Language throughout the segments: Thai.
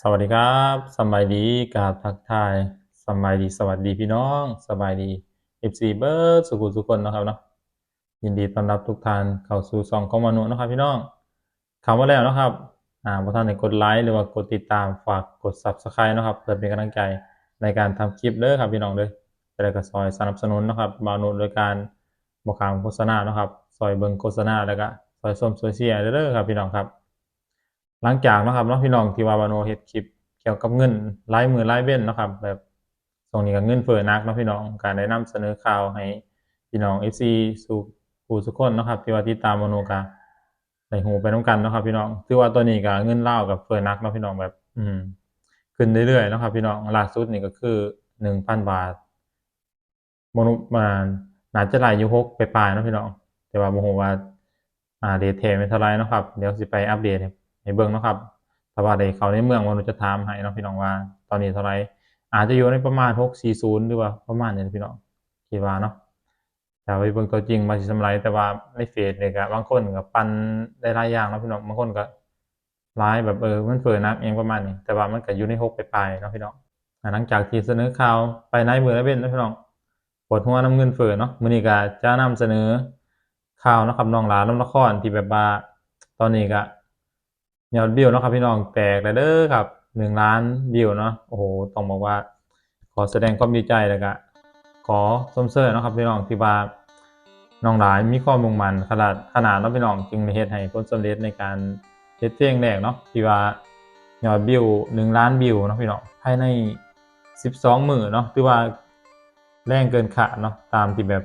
สวัสดีครับสบายดีกาบทักทายสบายดีสวัสดีพี่น้องสบายดี FC เบิร์ดสุขุสุขคนนะครับเนาะยินดีต้อนรับทุกท่านเข้าสู่ช่องของมนุษย์นะครับพี่น้องคำว่าแล้วนะครับอ่าบ่ท่านได้กดไลค์หรือว่ากดติดตามฝากกด Subscribe นะครับเพื่อเป็นกำลังใจในการทำคลิปเด้อครับพี่น้องเด้อจะได้ก็ซอยสนับสนุนนะครับมนุษย์โดยการบ่ขามโฆษณานะครับซอยเบิงโฆษณาแล้วก็ซอยส้มซอยเชียร์เด้อครับพี่น้องครับ หลังจากนะครับเนาะพี่น้องที่ว่าบาโนเฮ็ดคลิปเกี่ยวกับเงินรายมือรายเว้นนะครับ แบบช่งนี้ก็เงินเฟ้อนักเนาะพี่น้องการได้นำเสนอข่าวให้พี่น้อง FC สู่ผู้ทุกคนนะครับ ที่ว่าติดตามบาโนก็ได้ฮู้ไปนํกันนะครับ พี่น้องถือว่าตัวนี้ก็เงินเลากับเฟ้อนักเนาะพี่น้องแบบ อืม ขึ้นเรื่อยๆนะครับ พี่น้องล่าสุดนี่ก็คือ1,000บาทมนุษย์มาหนาจะได้อยู่6ปปลายนะพี่น้องแต่ว่าบ่ฮู้ว่าอ่าเดทเทเป็นเท่าไรนะครับ เดี๋ยวสิไปอัปเดต ให้เบิ่งเนาะครับถ้าว่าได้เขาในเมืองว่าหนูจะถามให้เนาะพี่น้องว่า ตอนนี้เท่าไรอาจจะอยู่ในประมาณ640หรือว่าประมาณนี้พี่น้องคิดว่าเนาะแต่ไปเบิ่งตัวจริงว่าสิสำไรแต่ว่าในเฟซเนี่ยก็บางคนก็ปันได้หลายอย่างเนาะพี่น้องบางคนก็หลายแบบเออมันเฟ้อนักเองประมาณนี้แต่ว่ามันก็อยู่ใน6ปลายๆเนาะพี่น้องหลังจากที่เสนอข่าวไปในมือแล้วเป็นเนาะพี่น้องปวดหัวน้ำเงินเฟ้อเนาะมื้อนี้ก็จะนำเสนอข่าวนะครับน้องหลานน้องละครที่แบบว่าตอนนี้ก็ ยอดวิวเนาะครับพี่น้องแตกแล้วเด้อครับหนึ่งล้านวิวเนาะโอ้โหต้องบอกว่า ขอแสดงความดีใจแล้วก็ขอสมเสยเนาะครับพี่น้องที่ว่าน้องหลานมีความมุ่งมั่นขนาดขนาดเนาะพี่น้องจึงได้เฮ็ดให้ผลสำเร็จในการเฮ็ดเพลงแรกเนาะที่ว่ายอดวิวหนึ่งล้านวิวเนาะพี่น้องภายในสิบสองมื้อเนาะถือว่าแรงเกินคาดเนาะตามที่แบบ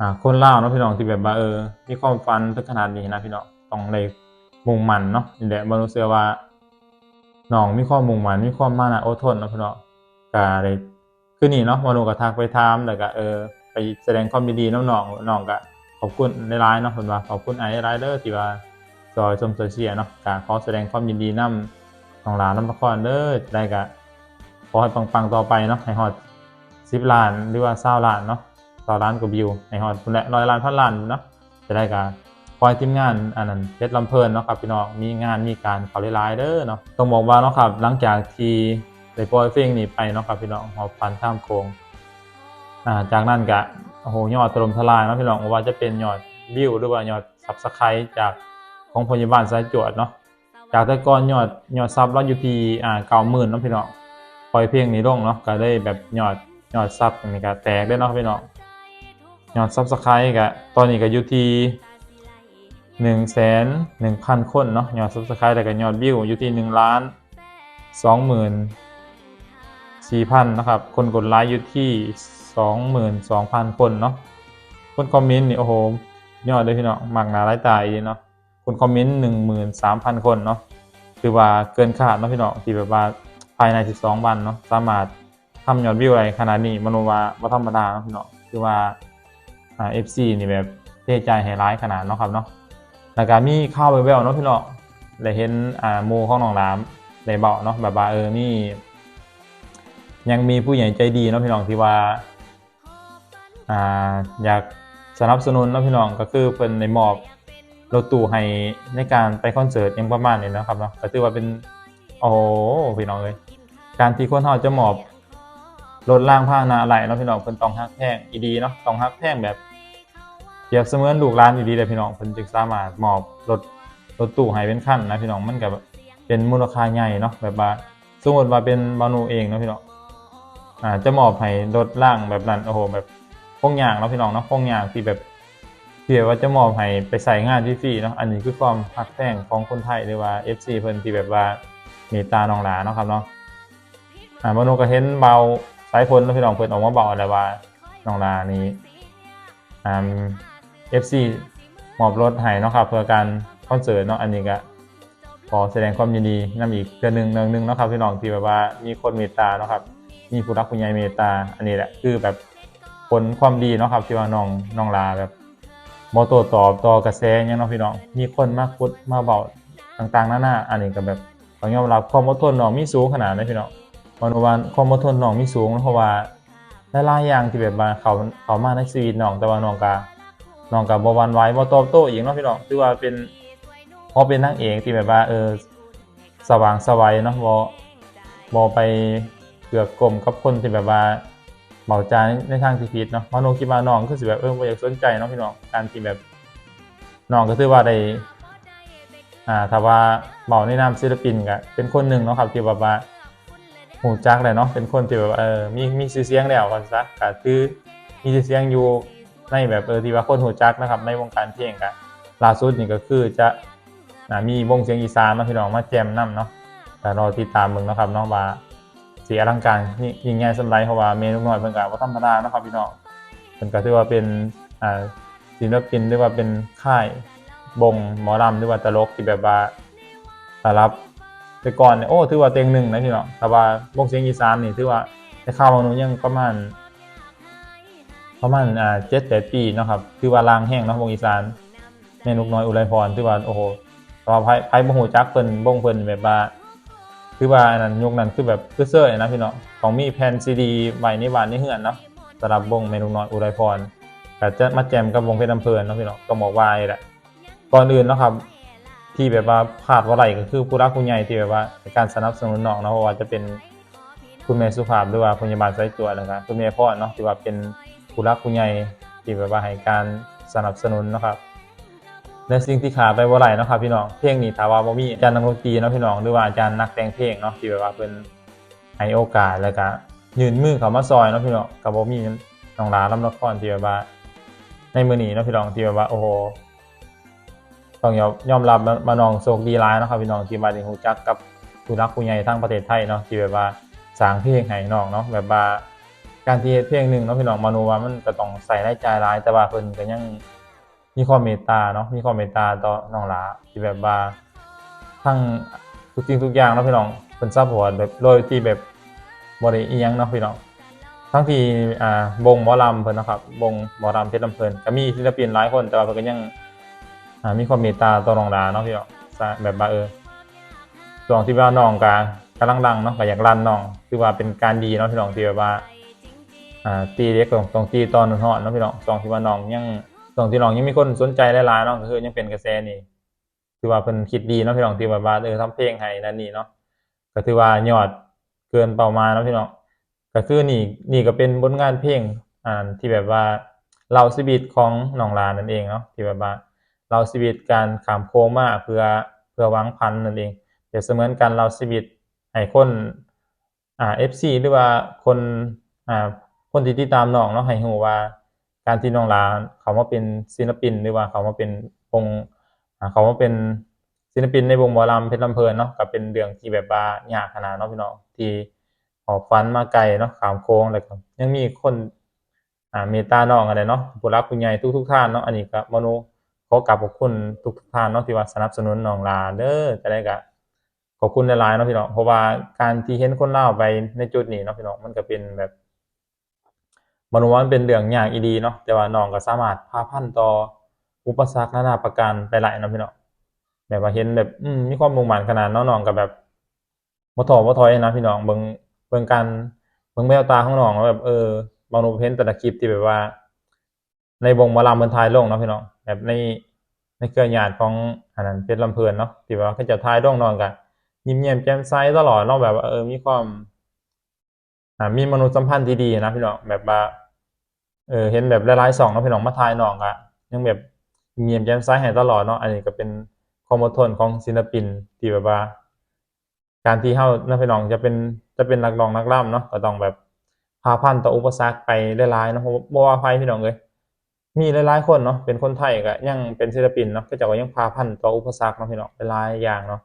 อ่าคนเล่าเนาะพี่น้องที่แบบว่าเออมีความฝันถึงขนาดนี้นะพี่น้องต้องได้ มุ่งมั่นเนาะนี่แหละบ่รู้สึกว่าน้องมีความมุ่งมั่นมีความมานะอดทนเนาะพี่น้องก็ได้คือนี่เนาะมโนก็ทักไปถามแล้วก็เออไปแสดงความยินดีน้ำน้องน้องก็ขอบคุณหลายๆเนาะเพิ่นว่าขอบคุณไอ้หลายเด้อที่ว่าซอยชมโซเชียลเนาะก็ขอแสดงความยินดีนำน้องหลานน้ำละครเด้อได้ก็ขอให้ปังๆต่อไปเนาะให้ฮอด10ล้านหรือว่า20ล้านเนาะต่อล้านกว่าวิวในฮอดพุ่นแหละร้อยล้านพันล้านเนาะจะได้การ คอยทีมงานอันนั้นเพชรลำเพลินเนาะครับพี่น้องมีงานมีการเขาหลายๆเด้อเนาะต้องบอกว่าเนาะครับหลังจากที่ได้ปล่อยเพลงนี้ไปเนาะครับพี่น้องหอบพันท่ามโคงอ่าจากนั้นก็โอ้โหยอดถล่มทลายนะพี่น้องว่าจะเป็นยอดวิวหรือว่ายอดซับสไครต์จากของพยาบาลสายจวดเนาะจากแต่ก่อนยอดยอดซับเราอยู่ที่อ่าเก้าหมื่นเนาะพี่น้องปล่อยเพลงนี้ลงเนาะก็ได้แบบยอดยอดซับนี่ก็แตกได้เนาะพี่น้องยอดซับสไครต์ก็ตอนนี้ก็อยู่ที่ หนึ่งแสนหนึ่งพันคนเนาะยอดซับสไครต์แล้วก็ยอดวิวอยู่ที่หนึ่งล้านสองหมื่นสี่พันนะครับคนกดไลค์อยู่ที่สองหมื่นสองพันคนเนาะคนคอมเมนต์นี่โอ้โหยอดเลยพี่เนาะมากหนาหลายตายเนาะคนคอมเมนต์หนึ่งหมื่นสามพันคนเนาะคือว่าเกินคาดเนาะพี่เนาะที่แบบว่าภายในสิบสองวันเนาะสามารถทำยอดวิวอะไรขนาดนี้มโนว่าบ่ธรรมดาเนาะพี่เนาะคือว่าอ่า FC นี่แบบเทใจให้ร้ายขนาดเนาะครับเนาะ แล้วก็มีข่าวแววเนาะพี่เนาะได้เห็นอ่าหมู่ของน้องรามได้เบาเนาะแบบว่าเออมียังมีผู้ใหญ่ใจดีเนาะพี่น้องที่ว่าอ่าอยากสนับสนุนเนาะพี่น้องก็คือเพิ่นได้มอบรถตู้ให้ในการไปคอนเสิร์ตยังประมาณนี้นะครับเนาะก็ถือว่าเป็นโอ้พี่น้องเอ้ยการที่คนเฮาจะมอบรถล่างผ้าหนาไหลเนาะพี่น้องเพิ่นต้องฮักแพงอีดีเนาะต้องฮักแพงแบบ เปรียบเสมือนลูกหลานอีดีเลยพี่น้องเพิ่นจึงสามารถมอบรถรถตู้ให้เป็นคันนะพี่น้องมันก็เป็นมูลค่าใหญ่เนาะแบบว่าสมมติว่าเป็นบานูเองเนาะพี่น้องอ่าจะมอบให้รถล่างแบบนั้นโอ้โหแบบพวกอย่างเนาะพี่น้องเนาะพวกอย่างที่แบบที่แบบว่าจะมอบให้ไปใส่งานฟรีๆเนาะอันนี้คือความฮักแพงของคนไทยหรือว่า FC เพิ่นที่แบบว่าเมตตาน้องหลานเนาะครับเนาะอ่าโมโนก็เห็นเบาสายพลแล้วพี่น้องเพิ่นออกมาเบาอะไรว่าน้องลานี้อ่า FC มอบรถให้เนาะครับเพื่อการคอนเสิร์ตเนาะอันนี้ก็ขอแสดงความยินดีนำอีกเดือนหนึ่งเดือนหนึ่งเนาะครับพี่น้องที่แบบว่ามีคนเมตตาเนาะครับมีผู้รักผู้ใหญ่เมตตาอันนี้แหละคือแบบผลความดีเนาะครับที่ว่าน้องน้องลาแบบบ่โต้ตอบต่อกระแสยังเนาะพี่น้องมีคนมาคุดมาเบาต่างๆนานาอันนี้ก็แบบต้องยอมรับความอดทนน้องมีสูงขนาดนั้นพี่น้องวันวันความอดทนน้องมีสูงเพราะว่าหลายๆอย่างที่แบบว่าเขาเขามาในชีวิตน้องแต่ว่าน้องกา น้องกับบวันไว้บ่ตอบโต้อีกเนาะพี่น้องคือว่าเป็นพอเป็นนางเอกที่แบบว่าเออสว่างสวัยเนาะบ่บ่ไปเกือกกลมกับคนที่แบบว่าเบาใจในทางที่ผิดเนาะเพราะน้องคิดว่าน้องคือสิแบบเออบ่อยากสนใจเนาะพี่น้องการที่แบบน้องก็ถือว่าได้อ่าถ้าว่าเบาในนามศิลปินก็เป็นคนหนึ่งเนาะครับที่แบบว่าหูจักเลยเนาะเป็นคนที่แบบว่าเออมีมีชื่อเสียงแล้วว่าซะก็คือมีชื่อเสียงอยู่ ในแบบเออที่ว่าคนหูจักนะครับในวงการเพลงก็ล่าสุดนี่ก็คือจะอ่ามีวงเสียงอีสานมาพี่น้องมาแจมนํเนาะแต่รอติดตามมึงนะครับน้องว่าสีอลังการนี่ยิ่งใหญ่สำไรเพราะว่าเมนูน้อยเพิ่นก็บ่ธรรมดานะครับพี่น้องเพิ่นก็ถือว่าเป็นอ่าศิลปินหรือว่าเป็นค่ายวงหมอลำหรือว่าตลกที่แบบว่าต้อนรับแต่ก่อนเนี่ยโอ้ถือว่าเต็งหนึ่งนะพี่น้องแต่ว่าวงเสียงอีสานนี่ถือว่าในข่าวบางนู้ยังประมาณ ประมาณอ่า7-8ปีเนาะครับถือว่าลางแห้งเนาะวงอีสานแม่นกน้อยอุไรพรที่ว่าโอ้โหตอไผไผบ่ฮู้จักเพิ่นบ่งเพิ่นแบบว่าคือว่าอันนั้นยุคนั้นคือแบบคือเซ้อนะพี่เน้องต้องมีแผ่นซีดีไว้ในบ้านในเฮือนเนาะสำหรับวงแม่นกน้อยอุไรพรก็จะมาแจมกับวงเพชรอำเภอเนาะพี่เน้องก็บอกว่าแหละก่อนอื่นเนาะครับ ที่แบบว่าพลาดบ่ได้ก็คือผู้รักผู้ใหญ่ที่แบบว่าในการสนับสนุนน้องเนาะเพราะว่าจะเป็นคุณแม่สุภาพหรือว่าพยาบาลสายตรวจนะครับคุณแม่พ่อเนาะที่ว่าเป็น ผู้รักผู้ใหญ่ที่แบบว่าให้การสนับสนุนนะครับและสิ่งที่ขาดไปบ่าได้เนะครับพี่น้องเพลงนี้ถาว่าบ่มีอาจารย์นักดนตรีนะพี่น้องหรือว่าอาจารย์นักแต่งเพลงเนาะที่แบบว่าเพิ่นให้โอกาสแล้วก็ยืนมือเขามาซอยเนาะพี่น้องก็บ่มีน้องหลาลำละครที่แบบว่า ในมือนี้เนาะพี่น้องที่แบบว่าโอ้โหต้องยอมยอมรับมาน้องโชคดีหลายนะครับพี่น้องที่มาได้รู้จักกับผู้รักผู้ใหญ่ทางประเทศไทยเนาะที่แบบว่าสร้างเพลงให้น้องเนาะแบบว่า การที่เฮ็ดเพลงหนึ่งเนาะพี่น้องมาโนว่ามันก็ต้องใส่รายจ่ายหลายแต่ว่าเพิ่นก็ยังมีความเมตตาเนาะมีความเมตตาต่อน้องหลาที่แบบว่าทั้งทุกสิ่งทุกอย่างเนาะพี่น้องเพิ่นซัพพอร์ตแบบโดยที่แบบบ่ได้อีหยังเนาะพี่น้องทั้งที่อ่าวงหมอลำเพิ่นนะครับวงหมอลำเพชรลำเพลินก็มีศิลปินหลายคนแต่ว่าเพิ่นก็ยังอ่ามีความเมตตาต่อน้องหลาเนาะพี่น้องแบบว่าเออช่วงที่ว่าน้องก็กำลังดังเนาะก็อยากลั่นน้องคือว่าเป็นการดีเนาะพี่น้องที่แบบว่า อ่าตีเด็กตรงตรงตีตอนฮอดเนาะพี่น้องช่วงที่ว่าน้องยังตรงที่น้องยังมีคนสนใจหลายๆเนาะก็คือยังเป็นกระแสนี่ถือว่าเพิ่นคิดดีเนาะพี่น้องที่แบบว่าเออทำเพลงให้นั่นนี่เนาะก็ถือว่ายอดเกินเป้ามายเนาะพี่น้องก็คือนี่นี่ก็เป็นผลงานเพลงอ่าที่แบบว่าเล่าชีวิตของน้องลานั่นเองเนาะที่แบบว่าเล่าชีวิตการขามโค้งมาเพื่อเพื่อหวังพันนั่นเองเปรียบเสมือนการเล่าชีวิตให้คนอ่า FC หรือว่าคนอ่า คนที่ติดตามน้องเนาะให้ฮู้ว่า การที่น้องลาเขามาเป็นศิลปินหรือว่าเขามาเป็นวงเขามาเป็นศิลปินในวงหมอลำเพชรลำเพลินเนาะก็เป็นเรื่องที่แบบว่ายากขนาดเนาะพี่น้องที่หอบฝันมาไกลเนาะขามโค้งแล้วก็ยังมีคนอ่าเมตตาน้องอะไรเนาะผู้รักผู้ใหญ่ทุกๆท่านเนาะอันนี้ก็มโนขอกราบขอบคุณทุกท่านเนาะที่ว่าสนับสนุนน้องลาเด้อจะได้ก็ขอบคุณหลายๆเนาะพี่น้องเพราะว่าการที่เห็นคนเล่าไปในจุดนี้เนาะพี่น้องมันก็เป็นแบบ บ่รู้ว่ามันเป็นเรื่องยากอีหลีเนาะแต่ว่าน้องก็สามารถพาพันต่ออุปสรรคนานาประการไปหลายเนาะพี่น้องแบบว่าเห็นแบบอืมมีความมุ่งมั่นขนาดน้องก็แบบบ่ท้อบ่ถอยนะพี่น้องเบิ่งเบิ่งการเบิ่งแววตาของน้องแบบเออบางหนูเห็นแต่ละคลิปที่แบบว่า ในวงมอลำเพิ่นถ่ายลงเนาะพี่น้องแบบในในเครือญาติของอันนั้นเพชรลำเพลินเนาะที่ว่าเขาจะถ่ายลงน้องก็ยิ้มแย้มแจ่มใสตลอดเนาะแบบว่าเออมีความ อ่ามีมนุษยสัมพันธ์ที่ดีนะพี่น้องแบบว่าเออเห็นแบบหลายๆสองเนาะพี่น้องมาทายน้องอะยังแบบเงียบแย้มใสให้ตลอดเนาะอันนี้ก็เป็นความอดทนของศิลปินที่แบบว่า การที่เฮาเนาะพี่น้องจะเป็นจะเป็นนักร้องนักร่ำเนาะก็ต้องแบบพาพันต่ออุปสรรคไปหลายๆเนาะเพราะบ่ว่าไผพี่น้องเอ้ยมีหลายๆคนเนาะเป็นคนไทยก็ยังเป็นศิลปินเนาะก็จ้าก็ยังพาพันต่ออุปสรรคเนาะพี่น้องหลายอย่างเนาะ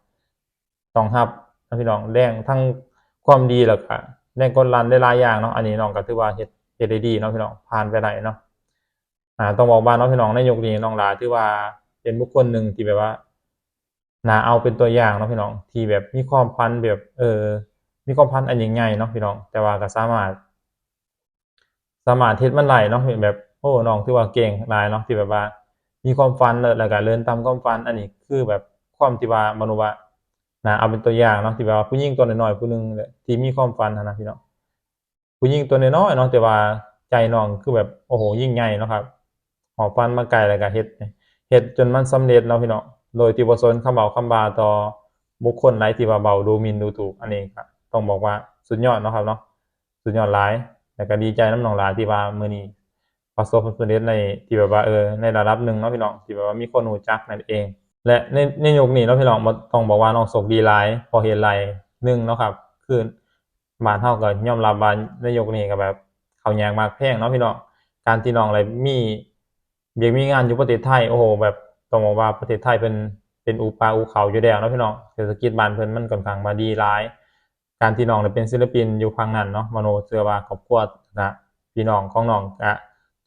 ต้องรับนะพี่น้องแรงทั้งความดีแล้วก็ แรงกดดันหลายอย่างเนาะอันนี้น้องก็ถือว่าเฮ็ดเฮ็ดได้ดีเนาะพี่น้องผ่านไปได้เนาะอ่าต้องบอกว่าเนาะพี่น้องในยุคนี้น้องหลาถือว่าเป็นบุคคลหนึ่งที่แบบว่าน่าเอาเป็นตัวอย่างเนาะพี่น้องที่แบบมีความพันแบบเออมีความพันอันยิ่งใหญ่เนาะพี่น้อง แต่ว่าก็สามารถ สามารถเฮ็ดมันได้เนาะแบบโอ้น้องถือว่าเก่งหลายเนาะที่แบบว่า มีความฝันแล้วก็เดินตามความฝัน อันนี้คือแบบความที่ว่ามนุษย์ว่า น่าเอาเป็นตัวอย่างเนาะที่แบบว่าผู้หญิงตัวน้อยๆผู้หนึงเนี่ยที่มีความฝันนะพี่น้องผู้หญิงตัวน้อยๆเนาะแต่ว่าใจน้องคือแบบโอ้โหยิ่งใหญ่เนาะครับหอบฟันมาไกลแล้วก็เฮ็ดเฮ็ดจนมันสำเร็จเนาะพี่น้องโดยที่บ่สนคำเว้าคำบาต่อบุคคลใดที่ว่าเบาดูมินดูถูกอันนี้ก็ต้องบอกว่าสุดยอดเนาะครับเนาะสุดยอดหลายแล้วก็ดีใจน้ำน้องหลายที่ว่ามื้อนี้ประสบความสำเร็จในที่แบบว่าเออในระดับหนึ่งเนาะพี่น้องที่แบบว่ามีคนรู้จักนั่นเอง และในในยุคนี้เนาะพี่น้องต้องบอกว่าน้องโชคดีหลายพอเห็นหลายหนึ่งเนาะครับคือบ้านเฮาก็ยอมรับว่าในยุคนี้ก็แบบเข้าวยากมากแพงเนาะพี่น้องการที่น้องอะไรมีเวียกมีงานอยู่ประเทศไทยโอ้โหแบบต้องบอกว่าประเทศไทยเป็นเป็นอูป่าอูเขาอยู่แล้วเนาะพี่น้องเศรษฐกิจบ้านเพิ่นมันค่อนข้างมาดีหลาย การที่น้องได้เป็นศิลปินอยู่ฝั่งนั้นเนาะมโนเชื่อว่าครอบครัวนะพี่น้องของน้องก็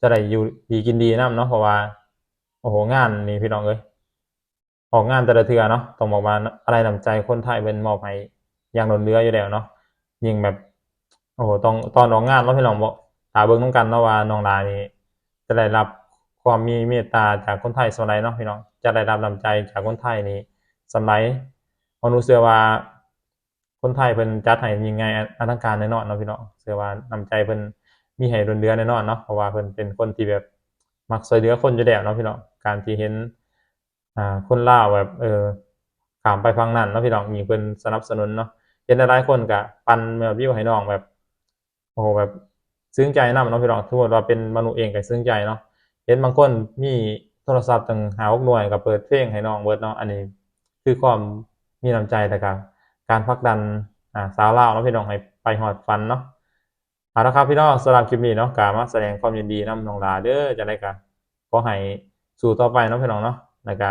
จะได้อยู่ดีกินดีนํเนาะเพราะว่าโอ้โหงานนี่พี่น้องเอ้ย ออกงานแต่ละเทือเนาะต้องบอกว่าอะไรน้ำใจคนไทยเป็นมอบให้อย่างล้นเหลืออยู่แล้วเนาะยิ่งแบบโอ้โหตอนตอนออกงานเนาพี่น้องบอกตาเบิ่งนำกันเนาะว่าน้องดานี่จะได้รับความมีเมตตาจากคนไทยส่วนใดเนาะพี่น้องจะได้รับน้ำใจจากคนไทยนี่สำหรับมนุษย์เชื่อว่า คนไทยเพิ่นจัดให้ยิงใหญ่อลังการแน่นอนเนาะพี่น้องเชื่อว่าน้ำใจเพิ่นมีให้ล้นเหลือแน่นอนเนาะเพราะว่าเพิ่นเป็นคนที่แบบมักช่วยเหลือคนอยู่แล้วเนาะพี่น้องการที่เห็น อ่าคนล่าแบบเออขามไปฝั่งนั้นเนาะพี่น้องมีเพิ่นสนับสนุนเนาะเห็นหลายคนก็ปั่นแบบวิวให้น้องแบบโอ้โหแบบซึ้งใจนำเนาะพี่น้องสมมุติว่าเป็นมนุษย์เองก็ซึ้งใจเนาะเห็นบางคนมีโทรศัพท์ตั้ง5-6หน่วยก็เปิดเพลงให้น้องเบิดเนาะอันนี้คือความมีน้ำใจแล้วก็การผลักดันอ่าสาวเล่าวเนาะพี่น้องให้ไปฮอดฝันเนาะเอาละครับพี่น้องสำหรับคลิปนี้เนาะก็มาแสดงความยินดีน้ำนองดาเด้อจังได๋ก็ขอให้สู้ต่อไปเนาะพี่น้องเนาะ แล้วก็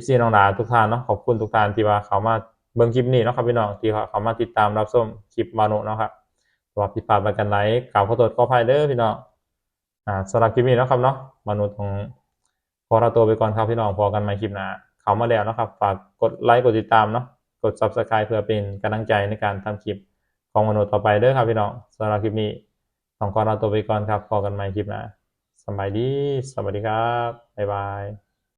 FC น้องดาทุกท่านเนาะขอบคุณทุกท่านที่ว่าเขามาเบิ่งคลิปนี้เนาะครับพี่น้องที่เขาเขามาติดตามรับชมคลิปมาโนะเนาะครับว่าผิดพลาดประการใดกล่าวขอโทษขออภัยเด้อพี่น้องอ่าสำหรับคลิปนี้เนาะครับเนาะมนุษย์ของขอลาตัวไปก่อนครับพี่น้องพอกันใหม่คลิปหน้าเข้ามาแล้วเนาะครับฝากกดไลค์กดติดตามเนาะกด Subscribe เพื่อเป็นกำลังใจในการทำคลิปของมนุษย์ต่อไปเด้อครับพี่น้องสำหรับคลิปนี้ต้องขอลาตัวไปก่อนครับพอกันใหม่คลิปหน้าสบายดีสวัสดีครับบ๊ายบาย